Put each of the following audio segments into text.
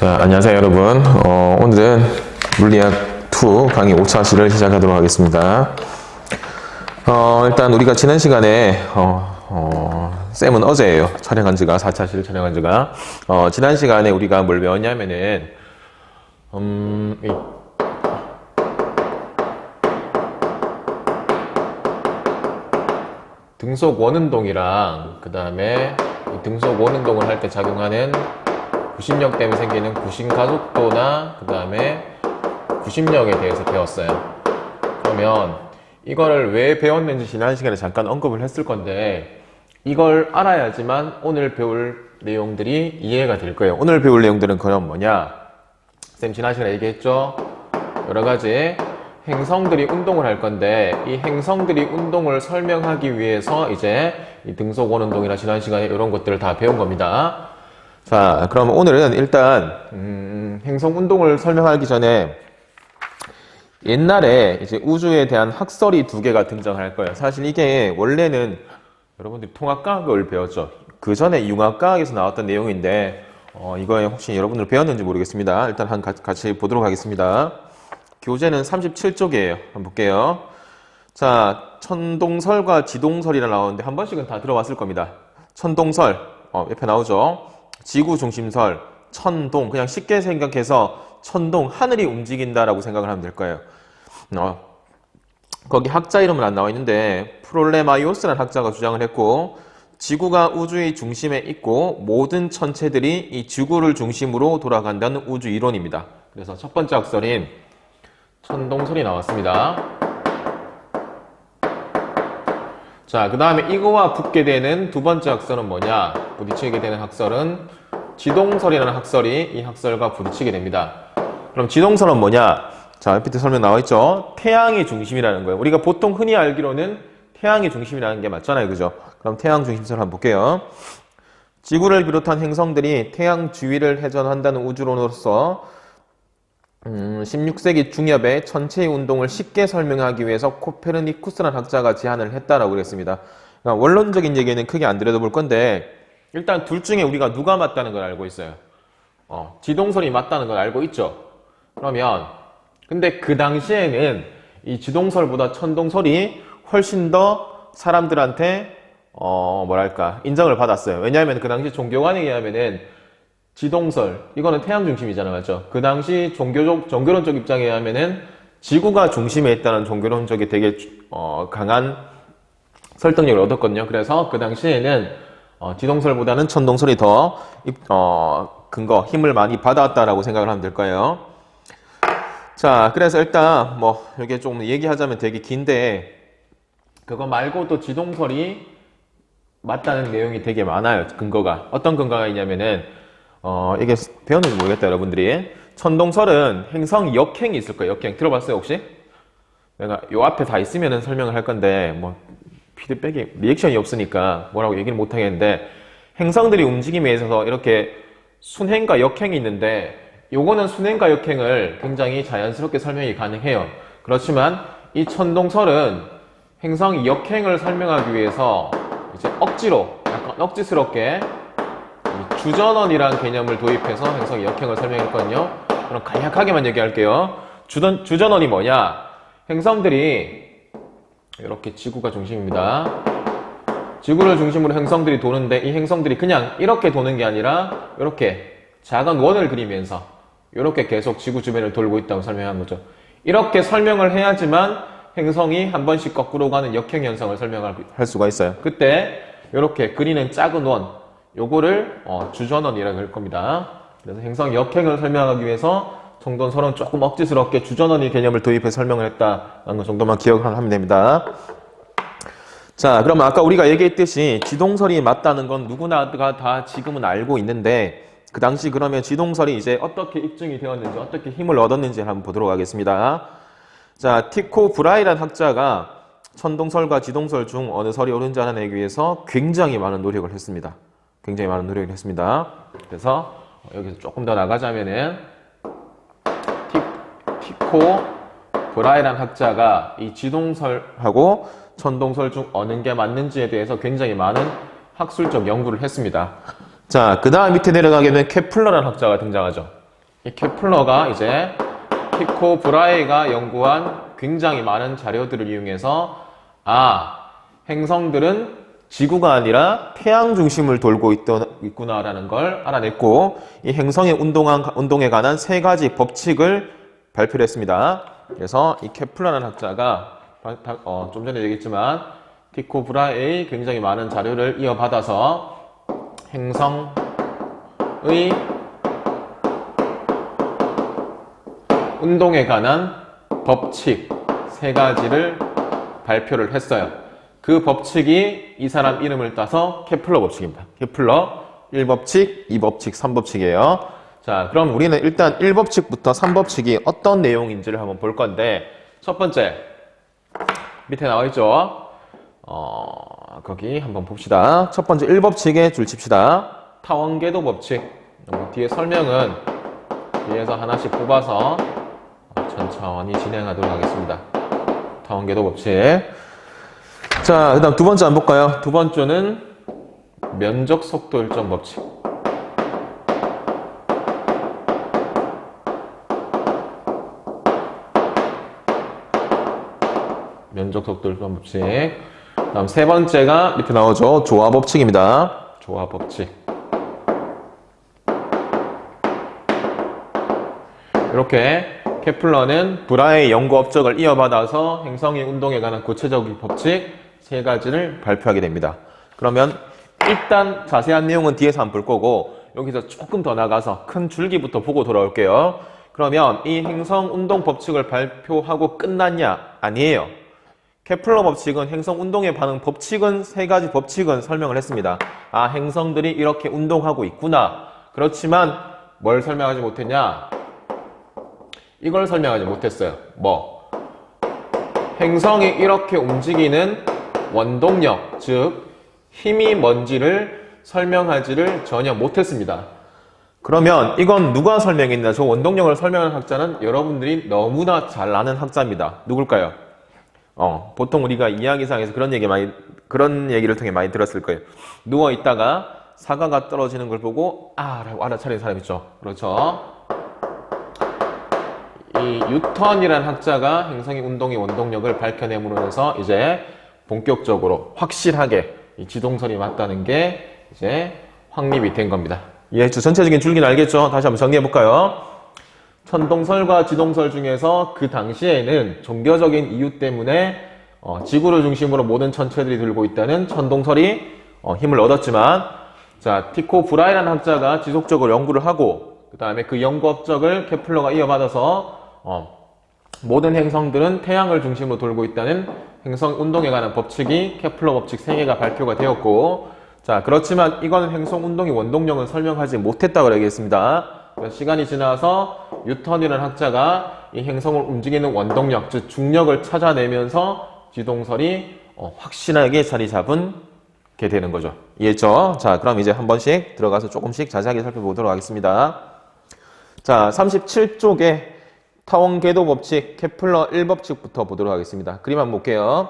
자, 안녕하세요, 여러분. 어, 오늘은 물리학 2 강의 5차시를 시작하도록 하겠습니다. 어, 일단 우리가 지난 시간에, 어, 어, 쌤은 어제예요. 촬영한 지가, 4차시를 촬영한 지가. 어, 지난 시간에 우리가 뭘 배웠냐면은, 음, 이, 등속 원운동이랑 그 다음에 등속 원운동을 할 때 작용하는 구심력 때문에 생기는 구심 가속도나 그 다음에 구심력에 대해서 배웠어요. 그러면 이거를 왜 배웠는지 지난 시간에 잠깐 언급을 했을 건데 이걸 알아야지만 오늘 배울 내용들이 이해가 될 거예요. 오늘 배울 내용들은 그럼 뭐냐? 쌤 지난 시간에 얘기했죠? 여러 가지 행성들이 운동을 할 건데 이 행성들이 운동을 설명하기 위해서 이제 이 등속 원 운동이나 지난 시간에 이런 것들을 다 배운 겁니다. 자, 그럼 오늘은 일단 음, 행성 운동을 설명하기 전에 옛날에 이제 우주에 대한 학설이 두 개가 등장할 거예요. 사실 이게 원래는 여러분들이 통합과학을 배웠죠. 그 전에 융합과학에서 나왔던 내용인데 어, 이거에 혹시 여러분들 배웠는지 모르겠습니다. 일단 한 가- 같이 보도록 하겠습니다. 교재는 37쪽이에요. 한번 볼게요. 자, 천동설과 지동설이라 나오는데 한 번씩은 다 들어봤을 겁니다. 천동설, 어, 옆에 나오죠. 지구 중심설, 천동, 그냥 쉽게 생각해서 천동, 하늘이 움직인다라고 생각을 하면 될 거예요. 어, 거기 학자 이름은 안 나와 있는데 프롤레마이오스라는 학자가 주장을 했고 지구가 우주의 중심에 있고 모든 천체들이 이 지구를 중심으로 돌아간다는 우주 이론입니다. 그래서 첫 번째 학설인 천동설이 나왔습니다. 자, 그 다음에 이거와 붙게 되는 두 번째 학설은 뭐냐? 부딪히게 되는 학설은 지동설이라는 학설이 이 학설과 부딪히게 됩니다. 그럼 지동설은 뭐냐? 자, 밑에 설명 나와 있죠? 태양이 중심이라는 거예요. 우리가 보통 흔히 알기로는 태양이 중심이라는 게 맞잖아요. 그죠? 그럼 태양 중심설 한번 볼게요. 지구를 비롯한 행성들이 태양 주위를 회전한다는 우주론으로서 음, 16세기 중엽에 천체의 운동을 쉽게 설명하기 위해서 코페르니쿠스라는 학자가 제안을 했다라고 그랬습니다. 그러니까 원론적인 얘기는 크게 안 들여다볼 건데 일단 둘 중에 우리가 누가 맞다는 걸 알고 있어요. 어, 지동설이 맞다는 걸 알고 있죠. 그러면 근데 그 당시에는 이 지동설보다 천동설이 훨씬 더 사람들한테 어 뭐랄까 인정을 받았어요. 왜냐하면 그 당시 종교관에 의하면은 지동설 이거는 태양 중심이잖아요, 맞죠? 그 당시 종교적 종교론적 입장에 의하면은 지구가 중심에 있다는 종교론적이 되게 어, 강한 설득력을 얻었거든요. 그래서 그 당시에는 어, 지동설보다는 천동설이 더 입- 어, 근거 힘을 많이 받았다라고 생각을 하면 될 거예요. 자, 그래서 일단 뭐 이게 좀 얘기하자면 되게 긴데 그거 말고도 지동설이 맞다는 내용이 되게 많아요. 근거가 어떤 근거가 있냐면은 어 이게 배웠는지 모르겠다 여러분들이 천동설은 행성 역행이 있을 거예요. 역행 들어봤어요 혹시? 내가 요 앞에 다 있으면은 설명을 할 건데 뭐 피드백이 리액션이 없으니까 뭐라고 얘기를 못 하겠는데 행성들이 움직임에 있어서 이렇게 순행과 역행이 있는데 요거는 순행과 역행을 굉장히 자연스럽게 설명이 가능해요. 그렇지만 이 천동설은 행성 역행을 설명하기 위해서 이제 억지로 약간 억지스럽게 이 주전원이라는 개념을 도입해서 행성 역행을 설명했거든요. 그럼 간략하게만 얘기할게요. 주전, 주전원이 뭐냐? 행성들이 이렇게 지구가 중심입니다. 지구를 중심으로 행성들이 도는데 이 행성들이 그냥 이렇게 도는 게 아니라 이렇게 작은 원을 그리면서 이렇게 계속 지구 주변을 돌고 있다고 설명한 거죠. 이렇게 설명을 해야지만 행성이 한 번씩 거꾸로 가는 역행 현상을 설명할 할 수가 있어요. 그때 이렇게 그리는 작은 원, 요거를 어, 주전원이라고 할 겁니다. 그래서 행성 역행을 설명하기 위해서 정돈설은 조금 억지스럽게 주전원의 개념을 도입해 설명을 했다는 것 정도만 기억을 하면 됩니다. 자, 그러면 아까 우리가 얘기했듯이 지동설이 맞다는 건 누구나가 다 지금은 알고 있는데 그 당시 그러면 지동설이 이제 어떻게 입증이 되었는지 어떻게 힘을 얻었는지 한번 보도록 하겠습니다. 자, 티코 브라이란 학자가 천동설과 지동설 중 어느 설이 옳은지 알아내기 위해서 굉장히 많은 노력을 했습니다. 굉장히 많은 노력을 했습니다. 그래서 여기서 조금 더 나가자면은 티, 티코 브라이란 학자가 이 지동설하고 천동설 중 어느 게 맞는지에 대해서 굉장히 많은 학술적 연구를 했습니다. 자, 그 다음 밑에 내려가게 되면 케플러라는 학자가 등장하죠. 이 케플러가 이제 티코 브라이가 연구한 굉장히 많은 자료들을 이용해서 아 행성들은 지구가 아니라 태양 중심을 돌고 있구나라는 걸 알아냈고 이 행성의 운동한, 운동에 관한 세 가지 법칙을 발표를 했습니다. 그래서 이 케플러라는 학자가 어, 좀 전에 얘기했지만 티코 브라의 굉장히 많은 자료를 이어받아서 행성의 운동에 관한 법칙 세 가지를 발표를 했어요. 그 법칙이 이 사람 이름을 따서 케플러 법칙입니다. 케플러 1법칙, 2법칙, 3법칙이에요. 자, 그럼 우리는 일단 1법칙부터 3법칙이 어떤 내용인지를 한번 볼 건데, 첫 번째, 밑에 나와 있죠? 어, 거기 한번 봅시다. 첫 번째 1법칙에 줄 칩시다. 타원궤도 법칙. 어, 뒤에 설명은 뒤에서 하나씩 뽑아서 천천히 진행하도록 하겠습니다. 타원궤도 법칙. 자, 그 다음 두 번째 한번 볼까요? 두 번째는 면적 속도 일정 법칙. 면적 속도 일정 법칙. 그 다음 세 번째가 밑에 나오죠. 조화 법칙입니다. 조화 법칙. 이렇게 케플러는 브라의 연구 업적을 이어받아서 행성의 운동에 관한 구체적인 법칙 세 가지를 발표하게 됩니다. 그러면 일단 자세한 내용은 뒤에서 한번 볼 거고 여기서 조금 더 나가서 큰 줄기부터 보고 돌아올게요. 그러면 이 행성 운동 법칙을 발표하고 끝났냐? 아니에요. 케플러 법칙은 행성 운동에 반응 법칙은 세 가지 법칙은 설명을 했습니다. 아, 행성들이 이렇게 운동하고 있구나. 그렇지만 뭘 설명하지 못했냐? 이걸 설명하지 못했어요. 뭐? 행성이 이렇게 움직이는 원동력, 즉 힘이 뭔지를 설명하지를 전혀 못했습니다. 그러면 이건 누가 설명했나? 저 원동력을 설명한 학자는 여러분들이 너무나 잘 아는 학자입니다. 누굴까요? 어, 보통 우리가 이야기상에서 그런 얘기 많이 그런 얘기를 통해 많이 들었을 거예요. 누워 있다가 사과가 떨어지는 걸 보고 아라고 알아차리는 사람 있죠. 그렇죠. 이 뉴턴이라는 학자가 행성의 운동의 원동력을 밝혀내므로 해서 이제 본격적으로 확실하게 이 지동설이 맞다는 게 이제 확립이 된 겁니다. 이해했죠? 전체적인 줄기는 알겠죠? 다시 한번 정리해 볼까요? 천동설과 지동설 중에서 그 당시에는 종교적인 이유 때문에 어, 지구를 중심으로 모든 천체들이 들고 있다는 천동설이 어, 힘을 얻었지만 자 티코 브라이라는 학자가 지속적으로 연구를 하고 그 다음에 그 연구 업적을 케플러가 이어받아서 어, 모든 행성들은 태양을 중심으로 돌고 있다는 행성 운동에 관한 법칙이 케플러 법칙 3개가 발표가 되었고 자 그렇지만 이거는 행성 운동의 원동력은 설명하지 못했다고 얘기했습니다. 시간이 지나서 뉴턴이라는 학자가 이 행성을 움직이는 원동력 즉 중력을 찾아내면서 지동설이 어, 확실하게 자리 잡은 게 되는 거죠. 이해했죠? 자 그럼 이제 한 번씩 들어가서 조금씩 자세하게 살펴보도록 하겠습니다. 자 37쪽에 타원 궤도 법칙, 케플러 1법칙부터 보도록 하겠습니다. 그림 한번 볼게요.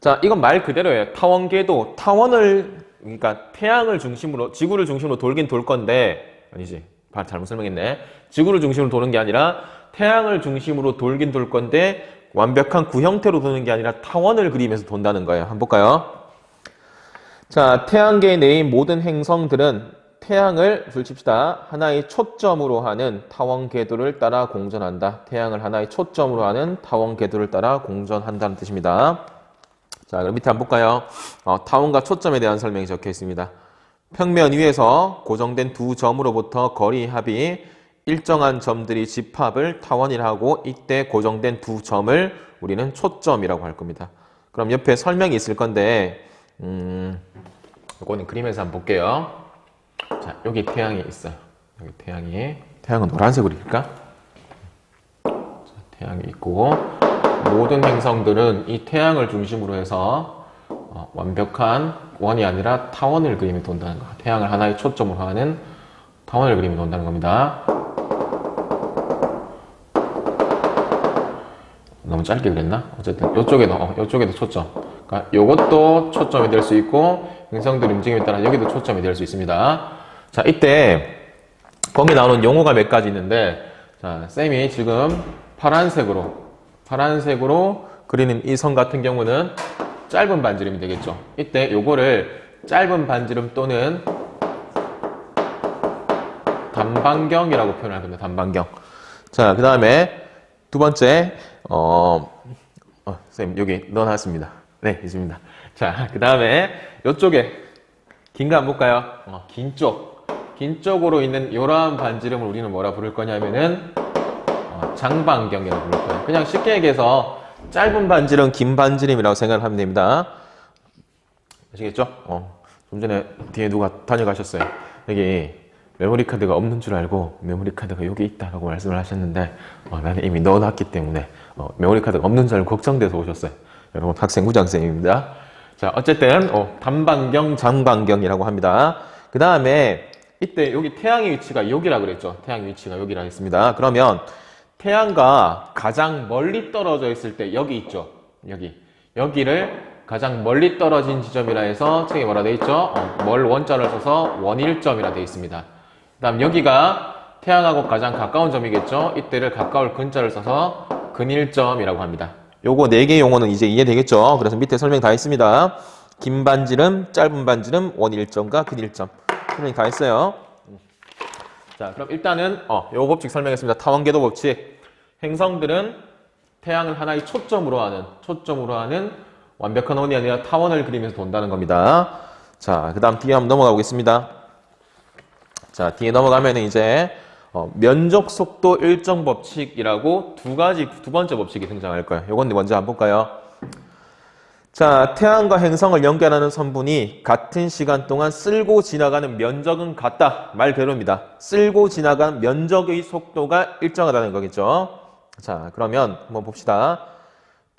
자, 이건 말 그대로예요. 타원 궤도, 타원을, 그러니까 태양을 중심으로, 지구를 중심으로 돌긴 돌 건데, 아니지. 발 잘못 설명했네. 지구를 중심으로 도는 게 아니라 태양을 중심으로 돌긴 돌 건데, 완벽한 구형태로 도는 게 아니라 타원을 그리면서 돈다는 거예요. 한번 볼까요? 자, 태양계 내의 모든 행성들은 태양을 줄칩시다. 하나의 초점으로 하는 타원 궤도를 따라 공전한다. 태양을 하나의 초점으로 하는 타원 궤도를 따라 공전한다는 뜻입니다. 자, 그럼 밑에 한번 볼까요? 어, 타원과 초점에 대한 설명이 적혀 있습니다. 평면 위에서 고정된 두 점으로부터 거리 합이 일정한 점들이 집합을 타원이라 하고 이때 고정된 두 점을 우리는 초점이라고 할 겁니다. 그럼 옆에 설명이 있을 건데 음, 이거는 그림에서 한번 볼게요. 자, 여기 태양이 있어요. 여기 태양이. 태양은 노란색으로? 자, 태양이 있고, 모든 행성들은 이 태양을 중심으로 해서 어, 완벽한 원이 아니라 타원을 그림에 돈다는 거. 태양을 하나의 초점으로 하는 타원을 그림에 돈다는 겁니다. 너무 짧게 그렸나? 어쨌든 이쪽에도 어, 이쪽에도 초점. 그러니까 이것도 초점이 될 수 있고 행성들 움직임에 따라 여기도 초점이 될 수 있습니다. 자, 이때 거기 나오는 용어가 몇 가지 있는데, 자, 쌤이 지금 파란색으로, 파란색으로 그리는 이 선 같은 경우는 짧은 반지름이 되겠죠. 이때 요거를 짧은 반지름 또는 단반경이라고 표현할 겁니다. 단반경. 자, 그 다음에 두 번째, 어, 어, 선생님, 여기 넣어놨습니다. 네, 있습니다. 자, 그 다음에 이쪽에 긴거 한번 볼까요? 어, 긴 쪽. 긴 쪽으로 있는 이러한 반지름을 우리는 뭐라 부를 거냐면은 어, 장반경이라고 부를 거예요. 그냥 쉽게 얘기해서 짧은 반지름, 긴 반지름이라고 생각을 하면 됩니다. 아시겠죠? 어, 좀 전에 뒤에 누가 다녀가셨어요. 여기 메모리 카드가 없는 줄 알고 메모리 카드가 여기 있다라고 말씀을 하셨는데 어, 나는 이미 넣어놨기 때문에 어, 메모리 카드가 없는 줄 알고 걱정돼서 오셨어요. 여러분 학생 부장쌤입니다. 자 어쨌든 어, 단반경, 장반경이라고 합니다. 그 다음에 이때 여기 태양의 위치가 여기라 그랬죠. 태양의 위치가 여기라 했습니다. 그러면 태양과 가장 멀리 떨어져 있을 때 여기 있죠. 여기 여기를 가장 멀리 떨어진 지점이라 해서 책에 뭐라 돼 있죠? 어, 멀 원자를 써서 원일점이라 돼 있습니다. 그 다음 여기가 태양하고 가장 가까운 점이겠죠? 이때를 가까울 근자를 써서 근일점이라고 합니다. 요거 네 개 용어는 이제 이해되겠죠? 그래서 밑에 설명 다 있습니다. 긴 반지름, 짧은 반지름, 원 일점과 근 일점. 설명 다 했어요. 자, 그럼 일단은 어, 요 법칙 설명했습니다. 타원궤도 법칙. 행성들은 태양을 하나의 초점으로 하는 초점으로 하는 완벽한 원이 아니라 타원을 그리면서 돈다는 겁니다. 자, 그다음 뒤에 한번 넘어가 보겠습니다. 자, 뒤에 넘어가면 이제 어, 면적 속도 일정 법칙이라고 두 가지 두 번째 법칙이 등장할 거예요. 요건 먼저 한번 볼까요? 자, 태양과 행성을 연결하는 선분이 같은 시간 동안 쓸고 지나가는 면적은 같다. 말 그대로입니다. 쓸고 지나간 면적의 속도가 일정하다는 거겠죠. 자, 그러면 한번 봅시다.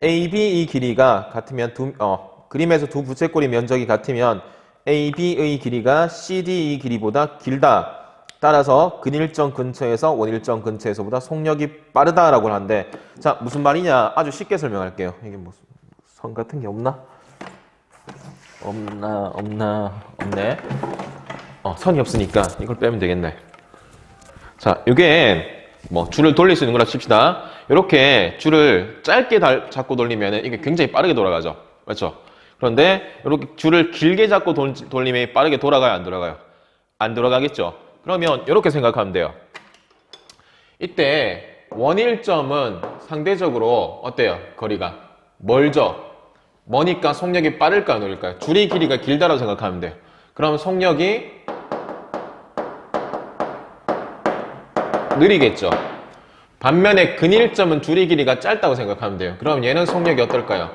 AB 이 길이가 같으면 두, 어, 그림에서 두 부채꼴의 면적이 같으면 AB의 길이가 CD의 길이보다 길다. 따라서 근일점 근처에서 원일점 근처에서보다 속력이 빠르다라고 하는데 자 무슨 말이냐 아주 쉽게 설명할게요. 이게 무슨 선 같은 게 없나? 없나 없나 없네. 어, 선이 없으니까 이걸 빼면 되겠네. 자, 이게 뭐 줄을 돌릴 수 있는 거라 칩시다. 이렇게 줄을 짧게 달, 잡고 돌리면 이게 굉장히 빠르게 돌아가죠. 맞죠? 그런데 이렇게 줄을 길게 잡고 돌, 돌리면 빠르게 돌아가요, 안 돌아가요? 안 돌아가겠죠. 그러면 이렇게 생각하면 돼요. 이때 원일점은 상대적으로 어때요? 거리가 멀죠. 머니까 속력이 빠를까요, 느릴까요? 줄의 길이가 길다라고 생각하면 돼요. 그럼 속력이 느리겠죠. 반면에 근일점은 줄의 길이가 짧다고 생각하면 돼요. 그럼 얘는 속력이 어떨까요?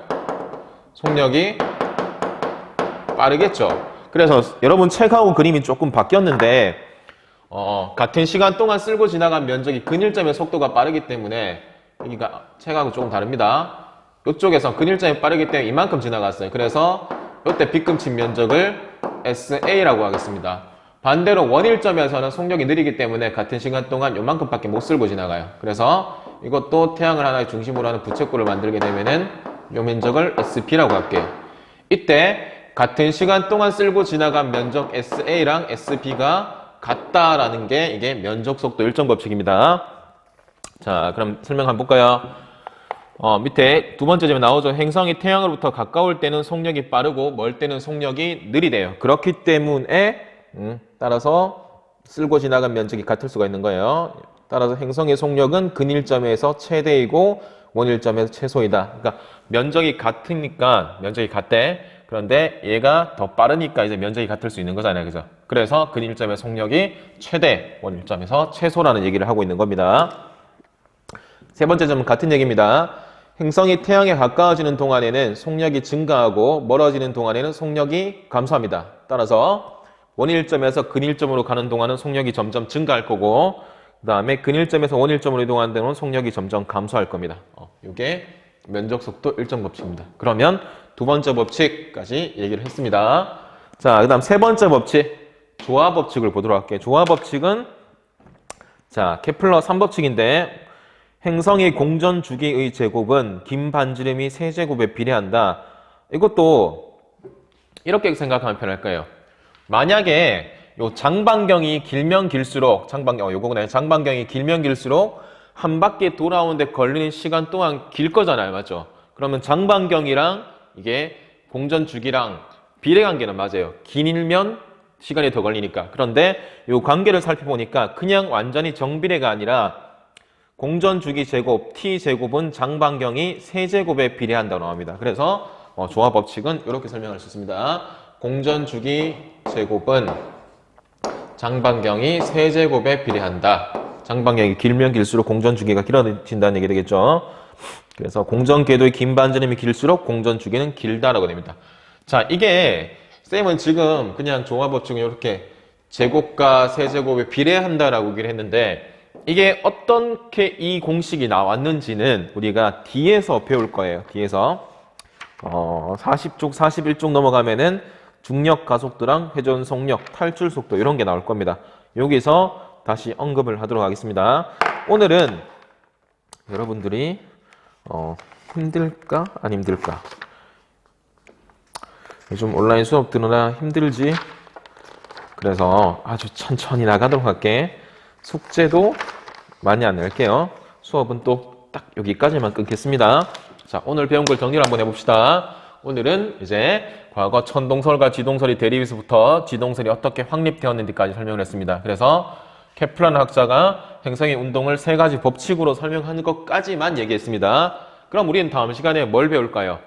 속력이 빠르겠죠. 그래서 여러분 책하고 그림이 조금 바뀌었는데 어, 같은 시간 동안 쓸고 지나간 면적이 근일점의 속도가 빠르기 때문에 여기가 책하고 조금 다릅니다. 이쪽에서 근일점이 빠르기 때문에 이만큼 지나갔어요. 그래서 이때 빗금친 면적을 SA라고 하겠습니다. 반대로 원일점에서는 속력이 느리기 때문에 같은 시간 동안 요만큼밖에 못 쓸고 지나가요. 그래서 이것도 태양을 하나의 중심으로 하는 부채꼴을 만들게 되면은 요 면적을 SP라고 할게요. 이때 같은 시간 동안 쓸고 지나간 면적 SA랑 SB가 같다라는 게 이게 면적 속도 일정 법칙입니다. 자, 그럼 설명 한번 볼까요? 어, 밑에 두 번째 점에 나오죠. 행성이 태양으로부터 가까울 때는 속력이 빠르고 멀 때는 속력이 느리대요. 그렇기 때문에 음, 따라서 쓸고 지나간 면적이 같을 수가 있는 거예요. 따라서 행성의 속력은 근일점에서 최대이고 원일점에서 최소이다. 그러니까 면적이 같으니까 면적이 같대. 그런데 얘가 더 빠르니까 이제 면적이 같을 수 있는 거잖아요. 그죠? 그래서 근일점의 속력이 최대, 원일점에서 최소라는 얘기를 하고 있는 겁니다. 세 번째 점은 같은 얘기입니다. 행성이 태양에 가까워지는 동안에는 속력이 증가하고 멀어지는 동안에는 속력이 감소합니다. 따라서 원일점에서 근일점으로 가는 동안은 속력이 점점 증가할 거고 그 다음에 근일점에서 원일점으로 이동하는 데는 속력이 점점 감소할 겁니다. 어, 이게 면적 속도 일정 법칙입니다. 그러면 두 번째 법칙까지 얘기를 했습니다. 자, 그 다음 세 번째 법칙 조화 법칙을 보도록 할게요. 조화 법칙은 자 케플러 3법칙인데 행성의 공전 주기의 제곱은 긴 반지름이 세제곱에 비례한다. 이것도 이렇게 생각하면 편할 거예요. 만약에 요 장반경이 길면 길수록 장반경 어, 요거구나 장반경이 길면 길수록 한 바퀴 돌아오는데 걸리는 시간 또한 길 거잖아요, 맞죠? 그러면 장반경이랑 이게 공전 주기랑 비례 관계는 맞아요. 길면 시간이 더 걸리니까. 그런데 요 관계를 살펴보니까 그냥 완전히 정비례가 아니라 공전 주기 제곱 t 제곱은 장반경이 세 제곱에 비례한다고 나옵니다. 그래서 어, 조화 법칙은 이렇게 설명할 수 있습니다. 공전 주기 제곱은 장반경이 세 제곱에 비례한다. 장반경이 길면 길수록 공전 주기가 길어진다는 얘기 되겠죠. 그래서 공전 궤도의 긴 반지름이 길수록 공전 주기는 길다라고 됩니다. 자, 이게 쌤은 지금 그냥 법칙은 이렇게 제곱과 세제곱에 비례한다라고 얘기를 했는데 이게 어떻게 이 공식이 나왔는지는 우리가 뒤에서 배울 거예요. 뒤에서 어, 40쪽, 41쪽 넘어가면은 중력 가속도랑 회전 속력, 탈출 속도 이런 게 나올 겁니다. 여기서 다시 언급을 하도록 하겠습니다. 오늘은 여러분들이 어, 힘들까 안 힘들까? 요즘 온라인 수업 들으나 힘들지? 그래서 아주 천천히 나가도록 할게. 숙제도 많이 안 낼게요. 수업은 또 딱 여기까지만 끊겠습니다. 자, 오늘 배운 걸 정리를 한번 해봅시다. 오늘은 이제 과거 천동설과 지동설이 대립에서부터 지동설이 어떻게 확립되었는지까지 설명을 했습니다. 그래서 케플란 학자가 행성의 운동을 세 가지 법칙으로 설명하는 것까지만 얘기했습니다. 그럼 우리는 다음 시간에 뭘 배울까요?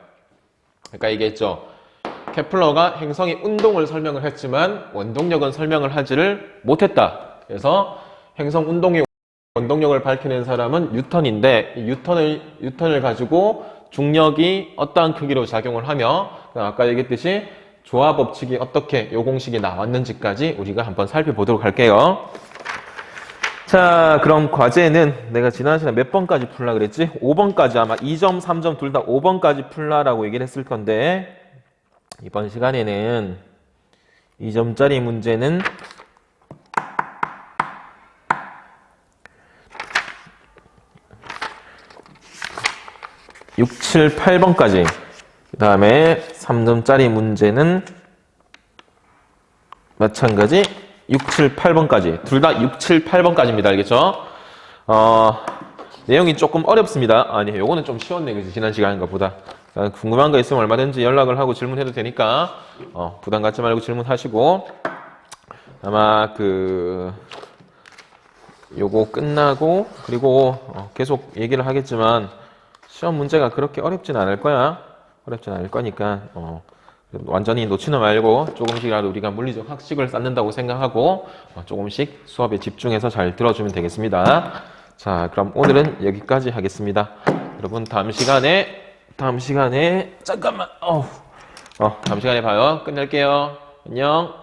아까 얘기했죠. 케플러가 행성의 운동을 설명을 했지만 원동력은 설명을 하지를 못했다. 그래서 행성 운동의 원동력을 밝혀낸 사람은 뉴턴인데 이 뉴턴을 뉴턴을 가지고 중력이 어떠한 크기로 작용을 하며 아까 얘기했듯이 조화 법칙이 어떻게 요 공식이 나왔는지까지 우리가 한번 살펴보도록 할게요. 자, 그럼 과제는 내가 지난 시간에 몇 번까지 풀라 그랬지? 5번까지 아마 2점, 3점 둘 다 5번까지 풀라라고 얘기를 했을 건데 이번 시간에는 2점짜리 문제는 6, 7, 8번까지. 그 다음에 3점짜리 문제는 마찬가지 6, 7, 8번까지. 둘 다 6, 7, 8번까지입니다. 알겠죠? 어, 내용이 조금 어렵습니다. 아니, 요거는 좀 쉬웠네. 그지? 지난 시간 것보다. 어, 궁금한 거 있으면 얼마든지 연락을 하고 질문해도 되니까, 어, 부담 갖지 말고 질문하시고, 아마 그, 요거 끝나고, 그리고 어, 계속 얘기를 하겠지만, 시험 문제가 그렇게 어렵진 않을 거야. 어렵진 않을 거니까, 어, 완전히 놓치는 말고 조금씩이라도 우리가 물리적 학식을 쌓는다고 생각하고 어, 조금씩 수업에 집중해서 잘 들어주면 되겠습니다. 자, 그럼 오늘은 여기까지 하겠습니다. 여러분 다음 시간에 다음 시간에 잠깐만 어, 어 다음 시간에 봐요. 끝낼게요. 안녕.